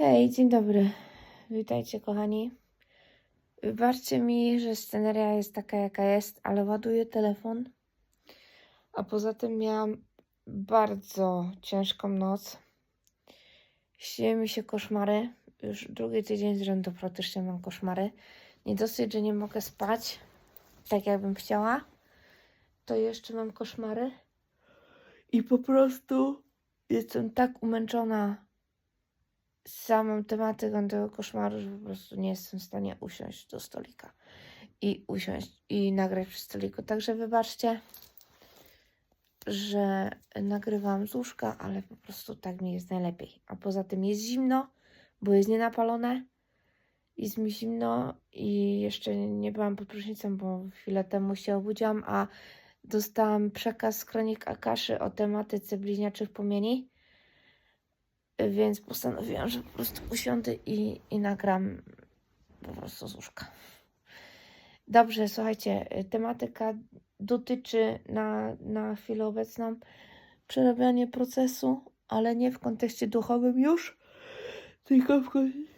Hej, dzień dobry. Witajcie, kochani. Wybaczcie mi, że sceneria jest taka, jaka jest, ale ładuję telefon. A poza tym miałam bardzo ciężką noc. Śniły mi się koszmary. Już drugi tydzień z rzędu praktycznie mam koszmary. Nie dosyć, że nie mogę spać tak, jakbym chciała, to jeszcze mam koszmary. I po prostu jestem tak umęczona samą tematyką tego koszmaru, że po prostu nie jestem w stanie usiąść do stolika i usiąść i nagrać przy stoliku. Także wybaczcie, że nagrywam z łóżka, ale po prostu tak mi jest najlepiej. A poza tym jest zimno, bo jest nienapalone. Jest mi zimno i jeszcze nie byłam pod prysznicem, bo chwilę temu się obudziłam, a dostałam przekaz z kronik Akaszy o tematyce bliźniaczych płomieni. Więc postanowiłam, że po prostu usiądę i, i nagram po prostu z łóżka. Dobrze, słuchajcie, tematyka dotyczy na, na chwilę obecną przerabiania procesu, ale nie w kontekście duchowym już, tylko w kontekście,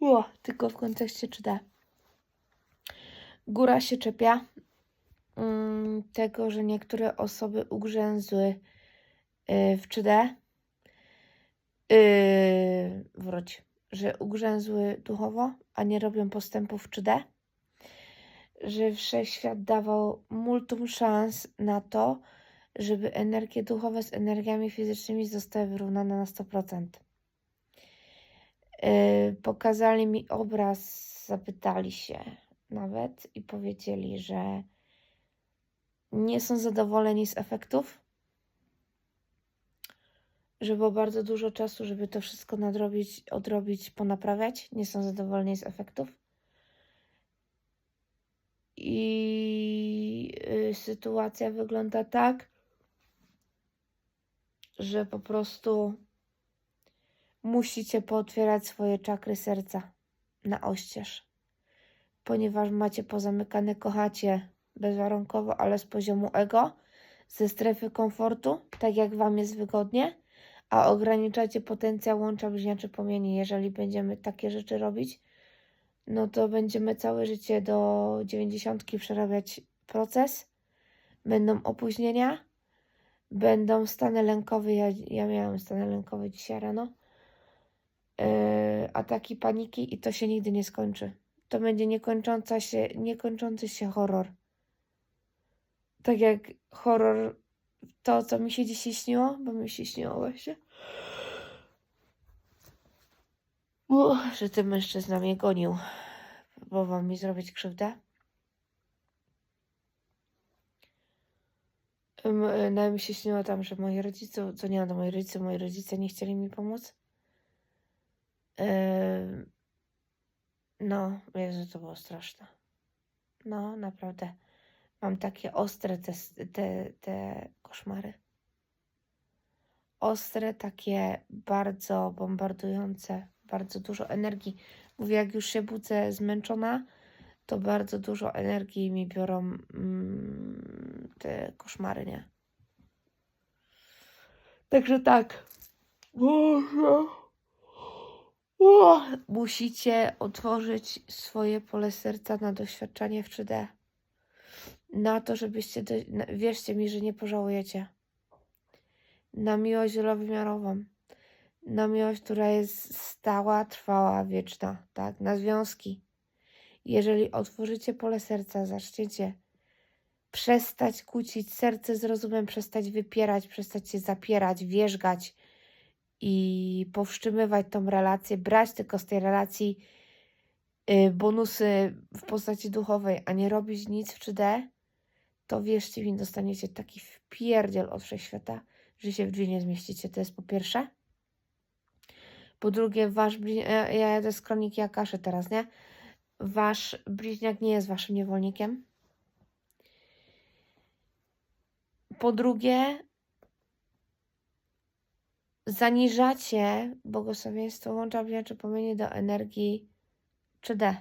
o, tylko w kontekście 3D. Góra się czepia mm, tego, że niektóre osoby ugrzęzły y, w 3D Yy, wróć, że ugrzęzły duchowo, a nie robią postępów w 3D, że wszechświat dawał multum szans na to, żeby energie duchowe z energiami fizycznymi zostały wyrównane na 100%. Yy, pokazali mi obraz, zapytali się nawet i powiedzieli, że nie są zadowoleni z efektów, że było bardzo dużo czasu, żeby to wszystko nadrobić, odrobić, ponaprawiać. Nie są zadowoleni z efektów. I y, sytuacja wygląda tak, że po prostu musicie pootwierać swoje czakry serca na oścież, ponieważ macie pozamykane, kochacie bezwarunkowo, ale z poziomu ego, ze strefy komfortu, tak jak Wam jest wygodnie a ograniczacie potencjał łącza bliźniaczy płomieni. Jeżeli będziemy takie rzeczy robić, no to będziemy całe życie do dziewięćdziesiątki przerabiać proces. Będą opóźnienia, będą stany lękowe. Ja, ja miałam stany lękowe dzisiaj rano. Yy, ataki paniki i to się nigdy nie skończy. To będzie niekończąca się, niekończący się horror. Tak jak horror to, co mi się dzisiaj śniło, bo mi się śniło właśnie, Uch, że ten mężczyzna mnie gonił, próbował mi zrobić krzywdę. No mi się śniło tam, że moi rodzice, co nie do moi rodzice, moi rodzice nie chcieli mi pomóc. No, Jezu, to było straszne. No, naprawdę. Mam takie ostre te, te, te koszmary. Ostre, takie bardzo bombardujące, bardzo dużo energii. Mówię, jak już się budzę zmęczona, to bardzo dużo energii mi biorą mm, te koszmary, nie? Także tak. Boże. O, musicie otworzyć swoje pole serca na doświadczenie w 3D na to, żebyście, do, wierzcie mi, że nie pożałujecie. Na miłość wielowymiarową. Na miłość, która jest stała, trwała, wieczna, tak? Na związki. Jeżeli otworzycie pole serca, zaczniecie przestać kłócić serce z rozumem, przestać wypierać, przestać się zapierać, wierzgać i powstrzymywać tą relację, brać tylko z tej relacji y, bonusy w postaci duchowej, a nie robić nic w 3D, to wierzcie mi, dostaniecie taki wpierdziel od wszechświata, że się w drzwi nie zmieścicie. To jest po pierwsze. Po drugie, wasz bliźniak, ja ja jadę z kroniki Akaszy teraz, nie? Wasz bliźniak nie jest waszym niewolnikiem. Po drugie, zaniżacie błogosławieństwo łącza bliźniacze płomienie do energii 3D.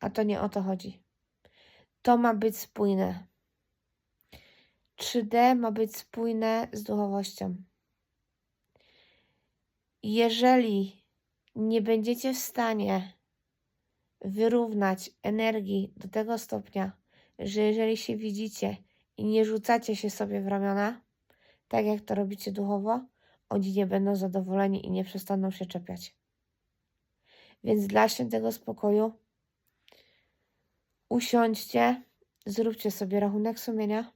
A to nie o to chodzi. To ma być spójne. 3D ma być spójne z duchowością. Jeżeli nie będziecie w stanie wyrównać energii do tego stopnia, że jeżeli się widzicie i nie rzucacie się sobie w ramiona, tak jak to robicie duchowo, oni nie będą zadowoleni i nie przestaną się czepiać. Więc dla świętego spokoju usiądźcie, zróbcie sobie rachunek sumienia,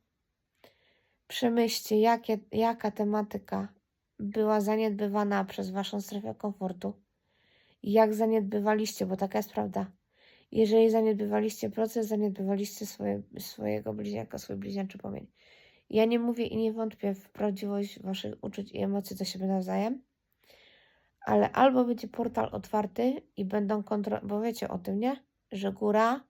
przemyślcie, jakie, jaka tematyka była zaniedbywana przez waszą strefę komfortu i jak zaniedbywaliście, bo taka jest prawda. Jeżeli zaniedbywaliście proces, zaniedbywaliście swoje, swojego bliźniaka, swój bliźniaczy płomień. Ja nie mówię i nie wątpię w prawdziwość waszych uczuć i emocji do siebie nawzajem, ale albo będzie portal otwarty i będą kontro... bo wiecie o tym, nie? Że góra,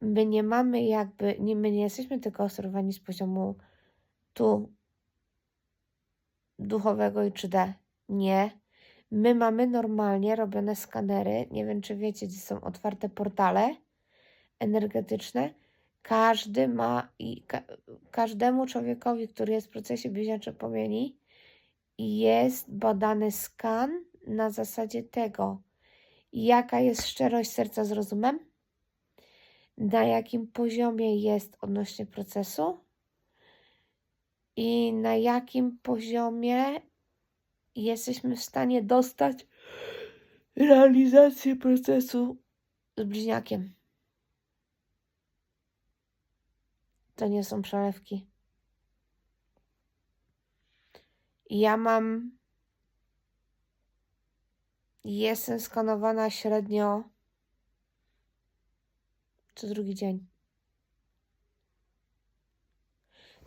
my nie mamy jakby, nie, my nie jesteśmy tylko obserwowani z poziomu tu duchowego i 3D. Nie. My mamy normalnie robione skanery. Nie wiem, czy wiecie, gdzie są otwarte portale energetyczne. Każdy ma i ka każdemu człowiekowi, który jest w procesie bliźniaczej płomieni, jest badany skan na zasadzie tego, jaka jest szczerość serca z rozumem, na jakim poziomie jest odnośnie procesu i na jakim poziomie jesteśmy w stanie dostać realizację procesu z bliźniakiem. To nie są przelewki. Ja mam. Jestem skanowana średnio co drugi dzień.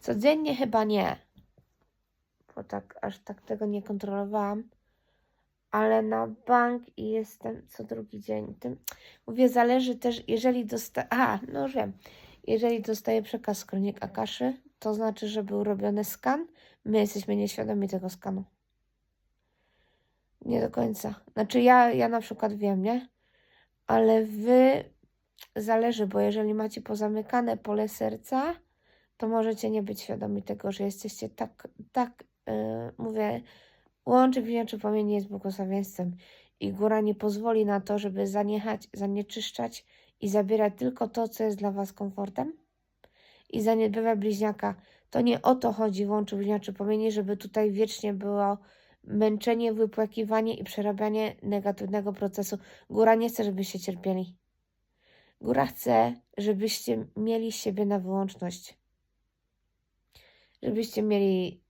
Codziennie chyba nie, bo tak aż tak tego nie kontrolowałam. Ale na bank i jestem co drugi dzień. Tym mówię, zależy też, jeżeli dostaję. A, no wiem. Jeżeli dostaję przekaz z kronik Akaszy, to znaczy, że był robiony skan. My jesteśmy nieświadomi tego skanu. Nie do końca. Znaczy, ja, ja na przykład wiem, nie? Ale wy zależy, bo jeżeli macie pozamykane pole serca, to możecie nie być świadomi tego, że jesteście tak, tak, yy, mówię, łączy winięczy płomień jest błogosławieństwem i góra nie pozwoli na to, żeby zaniechać, zanieczyszczać i zabierać tylko to, co jest dla Was komfortem i zaniedbywa bliźniaka. To nie o to chodzi w łączu bliźniaczy płomieni, żeby tutaj wiecznie było męczenie, wypłakiwanie i przerabianie negatywnego procesu. Góra nie chce, żebyście cierpieli. Góra chce, żebyście mieli siebie na wyłączność. Żebyście mieli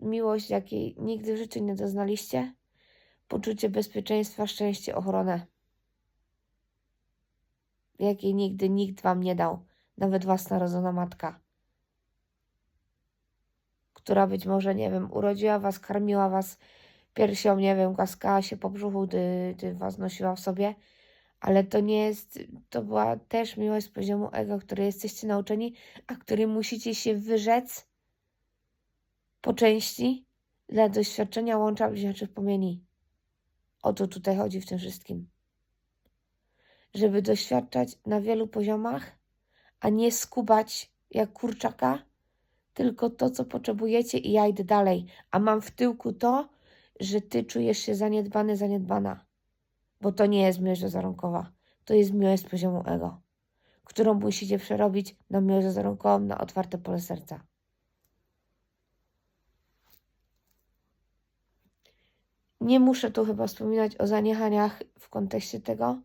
miłość, jakiej nigdy w życiu nie doznaliście, poczucie bezpieczeństwa, szczęście, ochronę, jakiej nigdy nikt wam nie dał, nawet własna rodzona matka, która być może, nie wiem, urodziła was, karmiła was piersią, nie wiem, głaskała się po brzuchu, gdy, gdy was nosiła w sobie, ale to nie jest, to była też miłość z poziomu ego, której jesteście nauczeni, a której musicie się wyrzec po części dla doświadczenia łącza bliźniaczych płomieni. O to tutaj chodzi w tym wszystkim. Żeby doświadczać na wielu poziomach, a nie skubać jak kurczaka, tylko to, co potrzebujecie i ja idę dalej. A mam w tyłku to, że ty czujesz się zaniedbany, zaniedbana. Bo to nie jest miłość zarunkowa. To jest miłość z poziomu ego, którą musicie przerobić na miłość zarunkową, na otwarte pole serca. Nie muszę tu chyba wspominać o zaniechaniach w kontekście tego,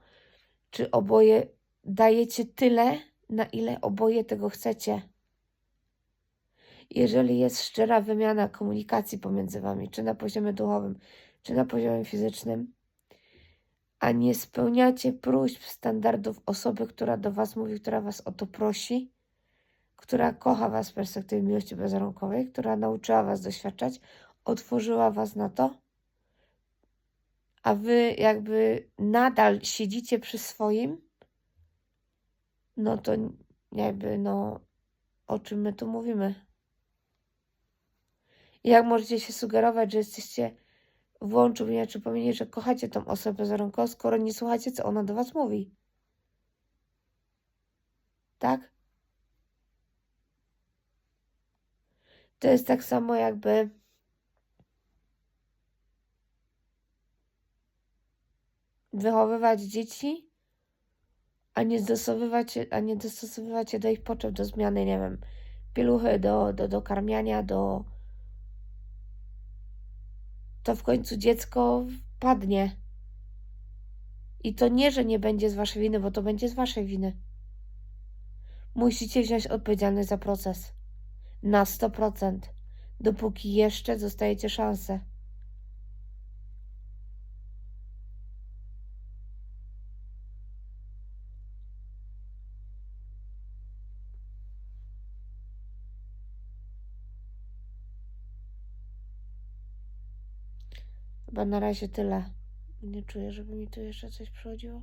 czy oboje dajecie tyle, na ile oboje tego chcecie. Jeżeli jest szczera wymiana komunikacji pomiędzy wami, czy na poziomie duchowym, czy na poziomie fizycznym, a nie spełniacie próśb, standardów osoby, która do was mówi, która was o to prosi, która kocha was z perspektywy miłości bezwarunkowej, która nauczyła was doświadczać, otworzyła was na to, a wy jakby nadal siedzicie przy swoim, no to jakby no o czym my tu mówimy? Jak możecie się sugerować, że jesteście w łączu czy powiedzieć, że kochacie tą osobę zaronkową, skoro nie słuchacie, co ona do was mówi? Tak? To jest tak samo jakby wychowywać dzieci, a nie dostosowywać, a nie dostosowywać je do ich potrzeb, do zmiany, nie wiem, pieluchy, do, do, do karmiania, do... To w końcu dziecko padnie. I to nie, że nie będzie z waszej winy, bo to będzie z waszej winy. Musicie wziąć odpowiedzialność za proces. Na 100%. Dopóki jeszcze dostajecie szansę. Chyba na razie tyle. Nie czuję, żeby mi tu jeszcze coś przychodziło.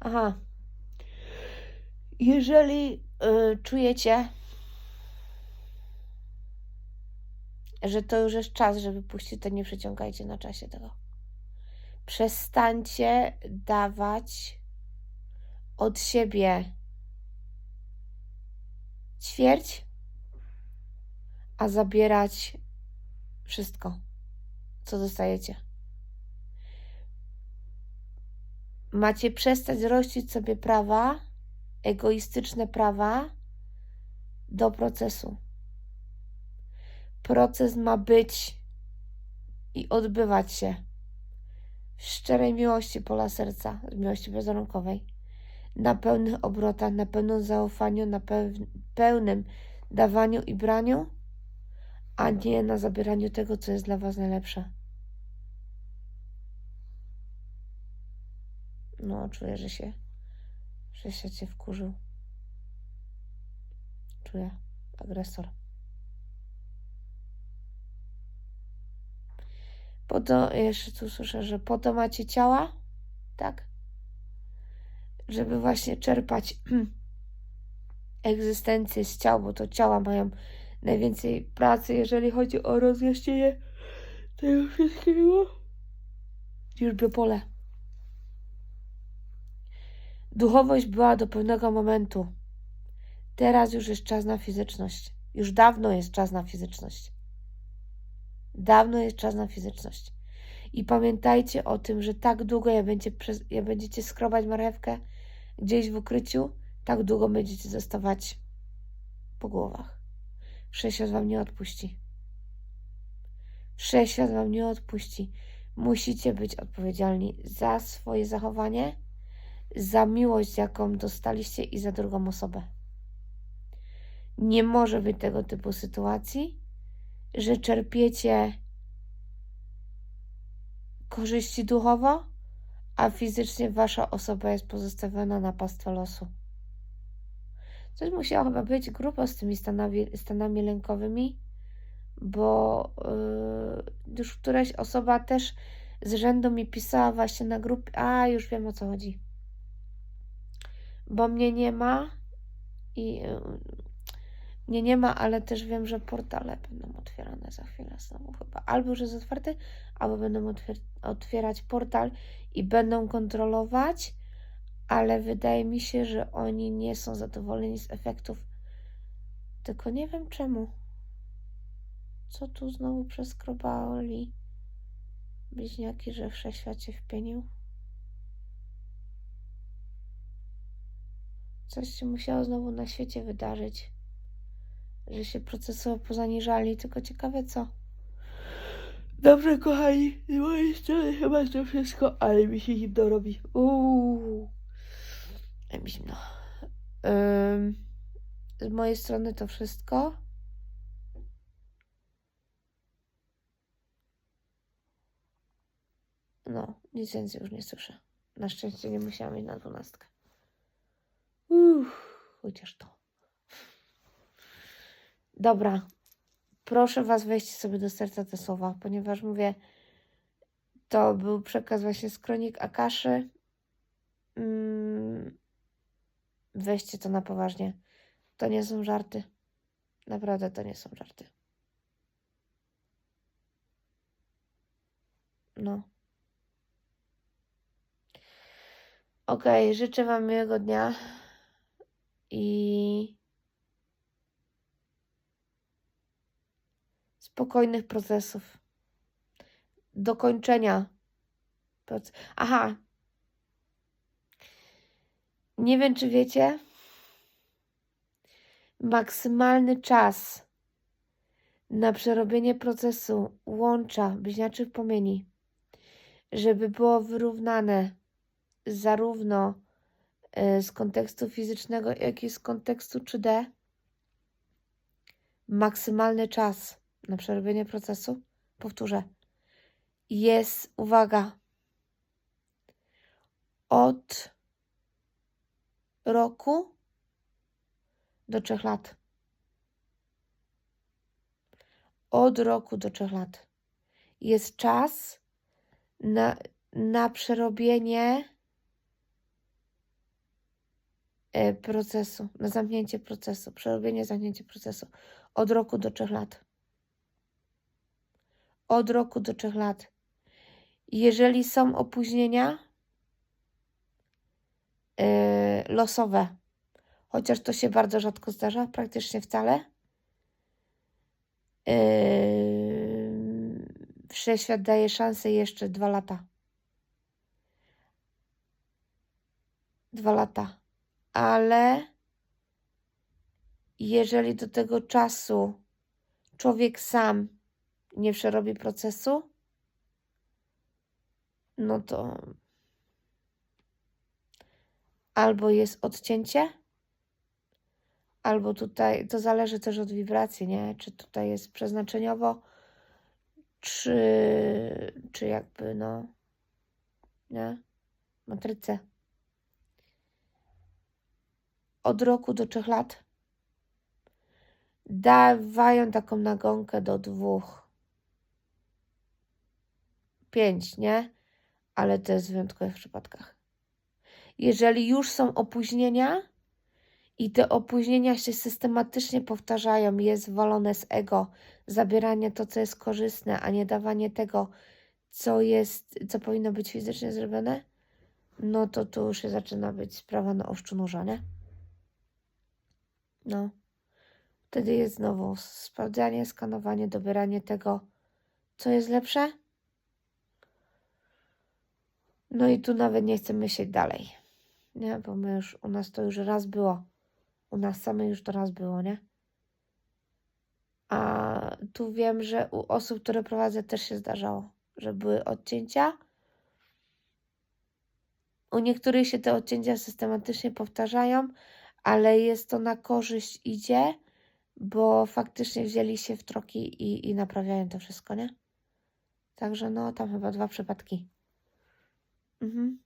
Aha. Jeżeli y, czujecie, że to już jest czas, żeby puścić, to nie przeciągajcie na czasie tego. Przestańcie dawać od siebie ćwierć, a zabierać wszystko, co dostajecie. Macie przestać rościć sobie prawa, egoistyczne prawa do procesu. Proces ma być i odbywać się w szczerej miłości pola serca, z miłości bezwarunkowej, na pełnych obrotach, na pełnym zaufaniu, na peł- pełnym dawaniu i braniu, a nie na zabieraniu tego, co jest dla Was najlepsze. No, czuję, że się, że się cię wkurzył. Czuję. Agresor. Po to, jeszcze tu słyszę, że po to macie ciała, tak? Żeby właśnie czerpać egzystencję z ciał, bo to ciała mają najwięcej pracy, jeżeli chodzi o rozjaśnienie tego wszystkiego, niż biopole. Duchowość była do pewnego momentu. Teraz już jest czas na fizyczność. Już dawno jest czas na fizyczność. Dawno jest czas na fizyczność. I pamiętajcie o tym, że tak długo jak, będzie przez, jak będziecie skrobać marchewkę gdzieś w ukryciu, tak długo będziecie zostawać po głowach. Wszechświat wam nie odpuści. Wszechświat wam nie odpuści. Musicie być odpowiedzialni za swoje zachowanie, za miłość, jaką dostaliście i za drugą osobę. Nie może być tego typu sytuacji, że czerpiecie korzyści duchowo, a fizycznie wasza osoba jest pozostawiona na pastwę losu. Coś musiało chyba być grubo z tymi stanami, stanami lękowymi, bo yy, już któraś osoba też z rzędu mi pisała właśnie na grupie, a już wiem o co chodzi. Bo mnie nie ma i yy, mnie nie ma, ale też wiem, że portale będą otwierane za chwilę znowu chyba. Albo już jest otwarty, albo będą otwier- otwierać portal i będą kontrolować, ale wydaje mi się, że oni nie są zadowoleni z efektów. Tylko nie wiem czemu. Co tu znowu przeskrobali bliźniaki, że wszechświat się wpienił? Coś się musiało znowu na świecie wydarzyć, że się procesowo pozaniżali, tylko ciekawe co. Dobrze, kochani, z mojej strony chyba to wszystko, ale mi się zimno robi. Uuu, mi zimno. Z mojej strony to wszystko. No, nic więcej już nie słyszę. Na szczęście nie musiałam iść na dwunastkę. Uff, chociaż to. Dobra. Proszę Was, weźcie sobie do serca te słowa, ponieważ mówię, to był przekaz właśnie z kronik Akaszy. Mm, weźcie to na poważnie. To nie są żarty. Naprawdę to nie są żarty. No. Okej, życzę Wam miłego dnia i spokojnych procesów. dokończenia. Aha. Nie wiem, czy wiecie, maksymalny czas na przerobienie procesu łącza bliźniaczych płomieni, żeby było wyrównane zarówno e, z kontekstu fizycznego, jak i z kontekstu 3D, maksymalny czas na przerobienie procesu, powtórzę, jest, uwaga, od roku do trzech lat. Od roku do trzech lat. Jest czas na, na przerobienie e, procesu, na zamknięcie procesu, przerobienie, zamknięcie procesu od roku do trzech lat. Od roku do trzech lat. Jeżeli są opóźnienia losowe, chociaż to się bardzo rzadko zdarza, praktycznie wcale, Yy, Wszechświat daje szansę jeszcze dwa lata. Dwa lata. Ale jeżeli do tego czasu człowiek sam nie przerobi procesu, no to albo jest odcięcie, albo tutaj, to zależy też od wibracji, nie? Czy tutaj jest przeznaczeniowo, czy, czy jakby, no, nie? Matrycę. Od roku do trzech lat dawają taką nagonkę do dwóch. Pięć, nie? Ale to jest w wyjątkowych przypadkach. Jeżeli już są opóźnienia, i te opóźnienia się systematycznie powtarzają, jest walone z ego, zabieranie to, co jest korzystne, a nie dawanie tego, co jest, co powinno być fizycznie zrobione, no to tu już się zaczyna być sprawa na oszczu noża, nie? No. Wtedy jest znowu sprawdzanie, skanowanie, dobieranie tego, co jest lepsze. No i tu nawet nie chcę myśleć dalej. Nie, bo my już, u nas to już raz było. U nas same już to raz było, nie? A tu wiem, że u osób, które prowadzę, też się zdarzało, że były odcięcia. U niektórych się te odcięcia systematycznie powtarzają, ale jest to na korzyść idzie, bo faktycznie wzięli się w troki i, i naprawiają to wszystko, nie? Także no, tam chyba dwa przypadki. Mhm.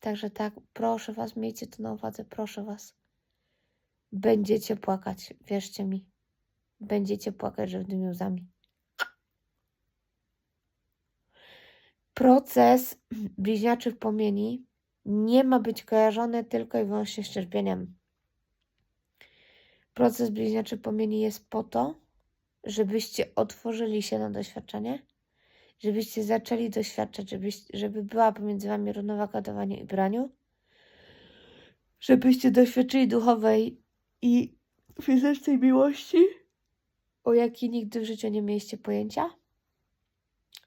Także tak, proszę Was, miejcie to na uwadze, proszę Was. Będziecie płakać, wierzcie mi. Będziecie płakać żywnymi łzami. Proces bliźniaczych płomieni nie ma być kojarzony tylko i wyłącznie z cierpieniem. Proces bliźniaczych płomieni jest po to, żebyście otworzyli się na doświadczenie, żebyście zaczęli doświadczać, żebyś, żeby była pomiędzy wami równowaga dawaniu i braniu, żebyście doświadczyli duchowej i fizycznej miłości, o jakiej nigdy w życiu nie mieliście pojęcia.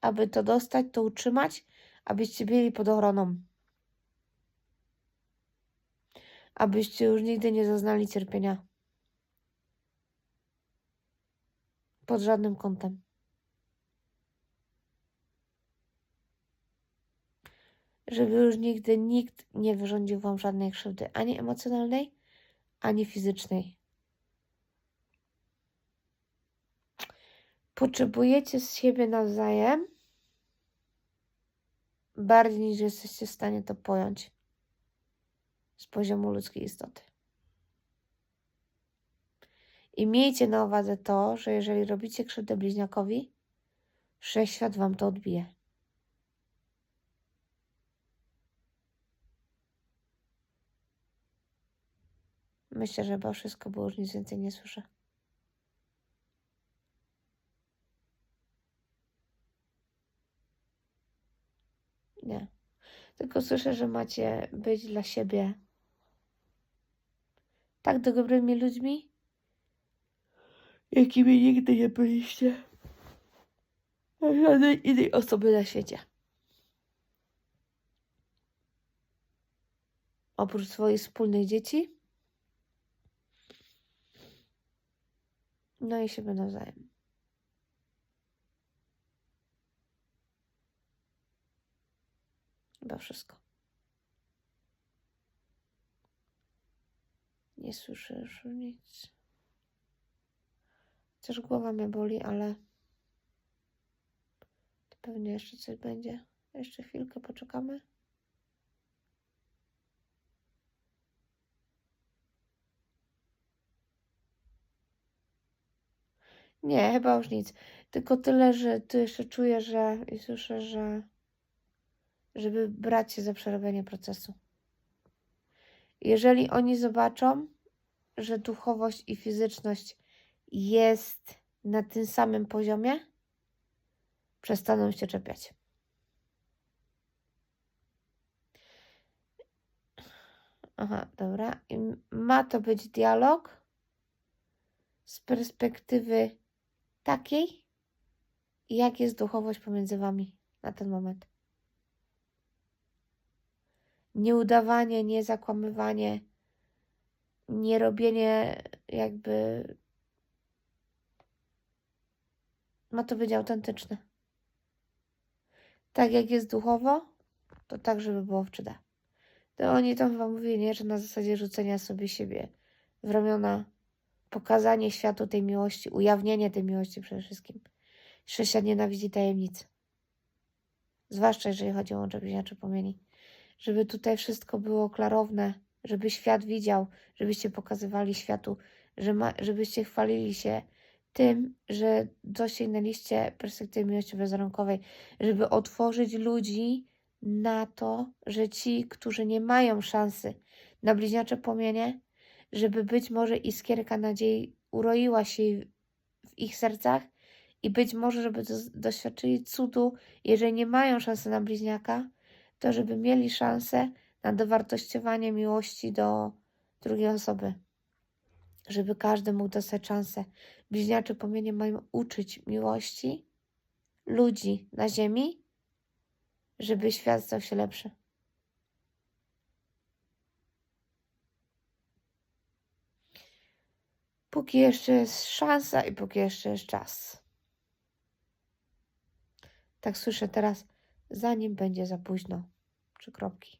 Aby to dostać, to utrzymać, abyście byli pod ochroną. Abyście już nigdy nie zaznali cierpienia. Pod żadnym kątem. Żeby już nigdy nikt nie wyrządził wam żadnej krzywdy, ani emocjonalnej, ani fizycznej. Potrzebujecie z siebie nawzajem bardziej niż jesteście w stanie to pojąć z poziomu ludzkiej istoty. I miejcie na uwadze to, że jeżeli robicie krzywdę bliźniakowi, wszechświat wam to odbije. Myślę, że chyba wszystko, bo już nic więcej nie słyszę. Nie. Tylko słyszę, że macie być dla siebie tak dobrymi ludźmi, jakimi nigdy nie byliście. żadnej innej osoby na świecie. Oprócz swoich wspólnych dzieci. No i siebie nawzajem. Chyba wszystko. Nie słyszę już nic. Też głowa mnie boli, ale to pewnie jeszcze coś będzie. Jeszcze chwilkę poczekamy. Nie, chyba już nic. Tylko tyle, że tu jeszcze czuję, że i słyszę, że żeby brać się za przerobienie procesu. Jeżeli oni zobaczą, że duchowość i fizyczność jest na tym samym poziomie, przestaną się czepiać. Aha, dobra. I ma to być dialog z perspektywy takiej, jak jest duchowość pomiędzy wami na ten moment. Nie udawanie, nie zakłamywanie, nie robienie jakby. Ma to być autentyczne. Tak jak jest duchowo, to tak, żeby było w 3D. To oni tam chyba mówili, nie? że na zasadzie rzucenia sobie siebie w ramiona, pokazanie światu tej miłości, ujawnienie tej miłości przede wszystkim. Szesia nienawidzi tajemnic. Zwłaszcza jeżeli chodzi o łącze bliźniacze płomieni. Żeby tutaj wszystko było klarowne, żeby świat widział, żebyście pokazywali światu, żebyście chwalili się tym, że dosięgnęliście perspektywy miłości bezwarunkowej, żeby otworzyć ludzi na to, że ci, którzy nie mają szansy na bliźniacze płomienie, żeby być może iskierka nadziei uroiła się w ich sercach i być może, żeby do, doświadczyli cudu, jeżeli nie mają szansy na bliźniaka, to żeby mieli szansę na dowartościowanie miłości do drugiej osoby. Żeby każdy mógł dostać szansę. Bliźniacze płomienie mają uczyć miłości ludzi na ziemi, żeby świat stał się lepszy. Póki jeszcze jest szansa i póki jeszcze jest czas. Tak słyszę teraz, zanim będzie za późno. Trzy kropki.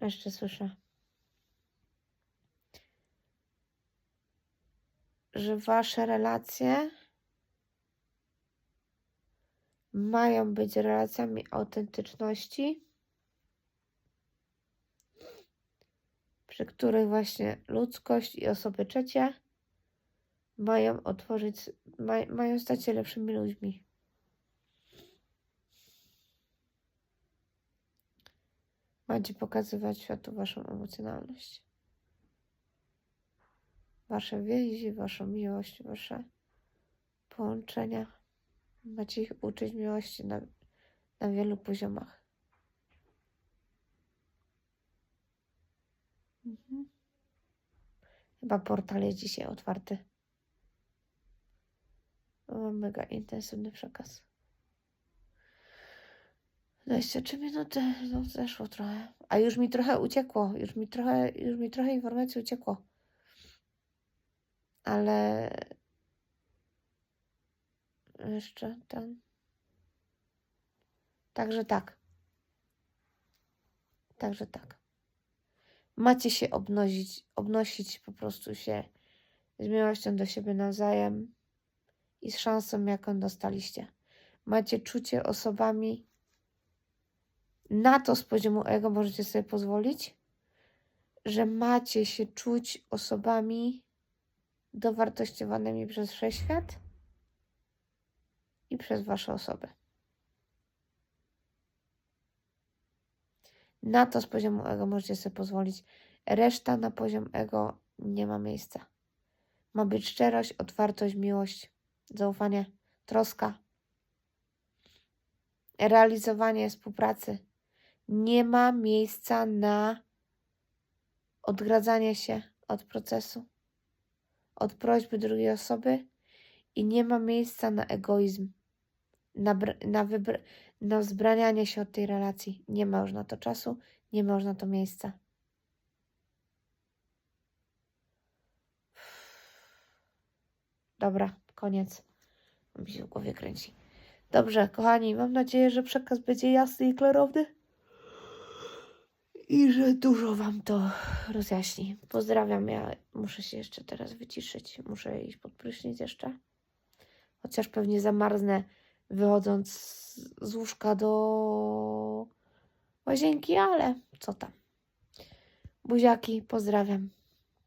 Jeszcze słyszę. że wasze relacje mają być relacjami autentyczności, przy których właśnie ludzkość i osoby trzecie mają otworzyć, ma, mają stać się lepszymi ludźmi. Macie pokazywać światu waszą emocjonalność wasze więzi, waszą miłość, wasze połączenia. Macie ich uczyć miłości na, na wielu poziomach. Chyba portal jest dzisiaj otwarty. Mam mega intensywny przekaz. 23 minuty, no zeszło trochę. A już mi trochę uciekło, już mi trochę, już mi trochę informacji uciekło ale jeszcze ten. Także tak. Także tak. Macie się obnosić, obnosić po prostu się z miłością do siebie nawzajem i z szansą, jaką dostaliście. Macie czucie osobami, na to z poziomu ego możecie sobie pozwolić, że macie się czuć osobami, dowartościowanymi przez wszechświat i przez Wasze osoby. Na to z poziomu ego możecie sobie pozwolić. Reszta na poziom ego nie ma miejsca. Ma być szczerość, otwartość, miłość, zaufanie, troska, realizowanie współpracy. Nie ma miejsca na odgradzanie się od procesu od prośby drugiej osoby i nie ma miejsca na egoizm, na, na, wybr- na wzbranianie się od tej relacji. Nie ma już na to czasu, nie ma już na to miejsca. Dobra, koniec. Mi się w głowie kręci. Dobrze, kochani, mam nadzieję, że przekaz będzie jasny i klarowny. I że dużo wam to rozjaśni. Pozdrawiam, ja muszę się jeszcze teraz wyciszyć. Muszę iść pod prysznic jeszcze. Chociaż pewnie zamarznę wychodząc z- łóżka do łazienki, ale co tam. Buziaki, pozdrawiam.